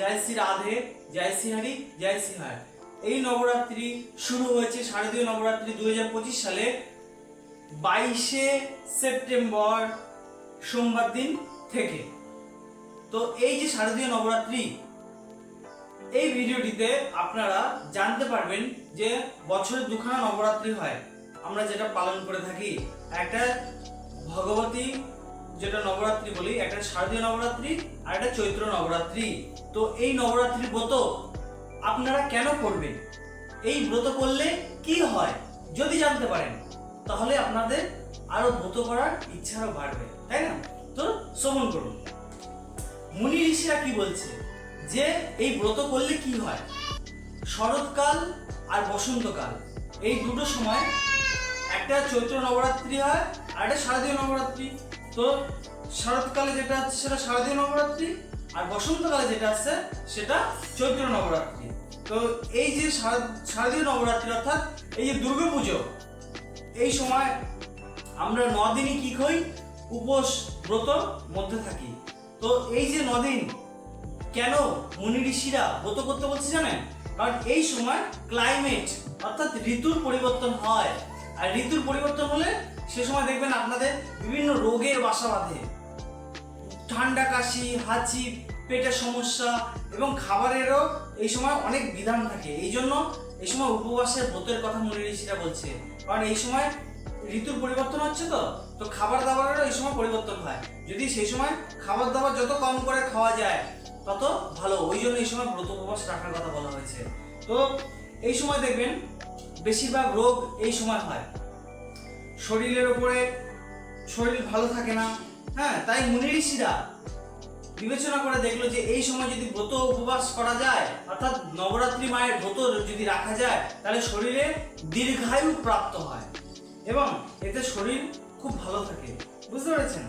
জয় শ্রী রাধে, জয় শ্রী হরি, জয় শ্রী হর। এই নবরাত্রি শুরু হয়েছে শারদীয় নবরাত্রি দুই সালে। বাইশে সেপ্টেম্বর সোমবার দিন থেকে। তো এই যে শারদীয় নবরাত্রি, এই ভিডিওটিতে আপনারা জানতে পারবেন যে বছরে দুখানা নবরাত্রি হয়। আমরা যেটা পালন করে থাকি, একটা ভগবতী যেটা নবরাত্রি বলি, একটা শারদীয় নবরাত্রি আর একটা চৈত্র নবরাত্রি। তো এই নবরাত্রি ব্রত আপনারা কেন করবেন? এই ব্রত করলে কি হয়? যদি জানতে পারেন, তাহলে আপনাদের আরও ব্রত করার ইচ্ছাও বাড়বে, তাই না? তো শ্রবণ করুন। মুনি ঋষিরা কি বলছে? যে এই ব্রত করলে কি হয়? শরৎকাল আর বসন্তকাল, এই দুটো সময় একটা চৈত্র নবরাত্রি হয় আর একটা শারদীয় নবরাত্রি। তো শরৎকালে যেটা আছে সেটা শারদীয় নবরাত্রি, আর বসন্তকালে যেটা আছে সেটা চৈত্র নবরাত্রি। তো এই যে শারদ- শারদীয় নবরাত্রি অর্থাৎ এই যে দুর্গাপুজো এই সময় আমরা নদিনই কি করি উপোস ব্রত মধ্যে থাকি। তো এই যে নদিন, কেন মুনি ঋষিরা ব্রত করতে বলছে জানেন? কারণ এই সময় ক্লাইমেট অর্থাৎ ঋতুর পরিবর্তন হয়। আর ঋতুর পরিবর্তন হলে সে সময় দেখবেন আপনাদের বিভিন্ন রোগের বাসা বাঁধে। ঠান্ডা কাশি, হাঁচি, পেটের সমস্যা এবং খাবারেরও এই সময় অনেক বিধান থাকে। এই জন্য এই সময় উপবাসের ব্রতের কথা মুনি ঋষিরা বলছে। কারণ এই সময় ঋতুর পরিবর্তন হচ্ছে তো তো খাবার দাবারেরও এই সময় পরিবর্তন হয়। যদি সেই সময় খাবার দাবার যত কম করে খাওয়া যায়, তত ভালো। ওই জন্য এই সময় ব্রত উপবাস রাখার কথা বলা হয়েছে। তো এই সময় দেখবেন, বেশিরভাগ রোগ এই সময় হয়। শরীরের উপরে শরীর ভালো থাকে না। হ্যাঁ তাই মুনি ঋষিরা বিবেচনা করে দেখল যে এই সময় যদি ব্রত উপবাস করা যায়, অর্থাৎ নবরাত্রি মায়ের ব্রত যদি রাখা যায়, তাহলে শরীরে দীর্ঘায়ু প্রাপ্ত হয় এবং এতে শরীর খুব ভালো থাকে। বুঝতে পেরেছেন?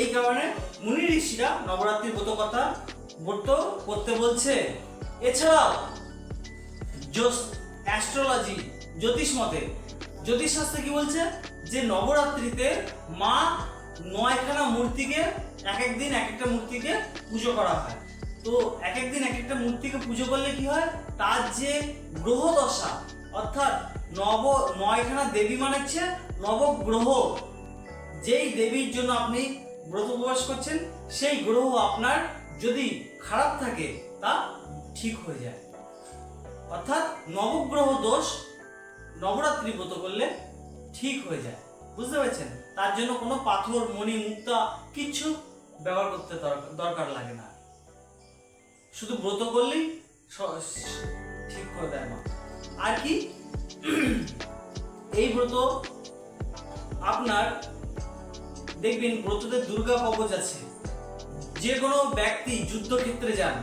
এই কারণে মুনি ঋষিরা নবরাত্রির ব্রত কথা ব্রত করতে বলছে। এছাড়াও অ্যাস্ট্রোলজি জ্যোতিষ মতে জ্যোতিষ শাস্ত্রে কি বলছে? যে নবরাত্রিতে মা নয়খানা মূর্তিকে এক এক দিন এক একটা মূর্তিকে পুজো করা হয়। তো এক এক দিন এক একটা মূর্তিকে পুজো করলে কি হয়? তার যে গ্রহ দশা অর্থাৎ নব নয়খানা দেবী মানে হচ্ছে নবগ্রহ। যেই দেবীর জন্য আপনি ব্রত উপবাস করছেন, সেই গ্রহ আপনার যদি খারাপ থাকে, তা ঠিক হয়ে যায়। অর্থাৎ নবগ্রহ দোষ নবরাত্রি ব্রত করলে ঠিক হয়ে যায়। বুঝতে পেরেছেন? তার জন্য কোনো পাথর, মণি, মুক্তা কিচ্ছু ব্যবহার করতে দরকার লাগে না। শুধু ব্রত করলেই ঠিক করে দেয় মা। আর কি? এই ব্রত আপনার, দেখবেন ব্রততে দুর্গা কবচ আছে। যে কোনো ব্যক্তি যুদ্ধক্ষেত্রে যান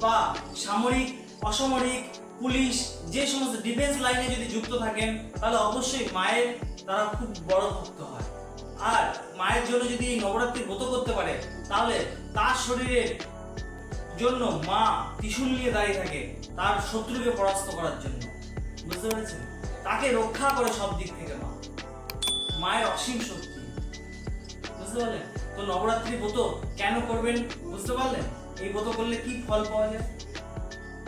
বা সামরিক, অসামরিক পুলিশ, যে সমস্ত ডিফেন্স লাইনে যদি যুক্ত থাকেন, তাহলে অবশ্যই মায়ের, তারা খুব বড় ভক্ত হয়। আর মায়ের জন্য যদি এই নবরাত্রি ব্রত করতে পারে, তাহলে তার শরীরের জন্য মা ত্রিশূল নিয়ে দাঁড়িয়ে থাকে তার শত্রুকে পরাস্ত করার জন্য। বুঝতে পেরেছেন? তাকে রক্ষা করে সব দিক থেকে মা। মায়ের অসীম শক্তি। বুঝতে পারলেন? তো নবরাত্রি ব্রত কেন করবেন? বুঝতে পারলেন? এই ব্রত করলে কি ফল পাওয়া যায়?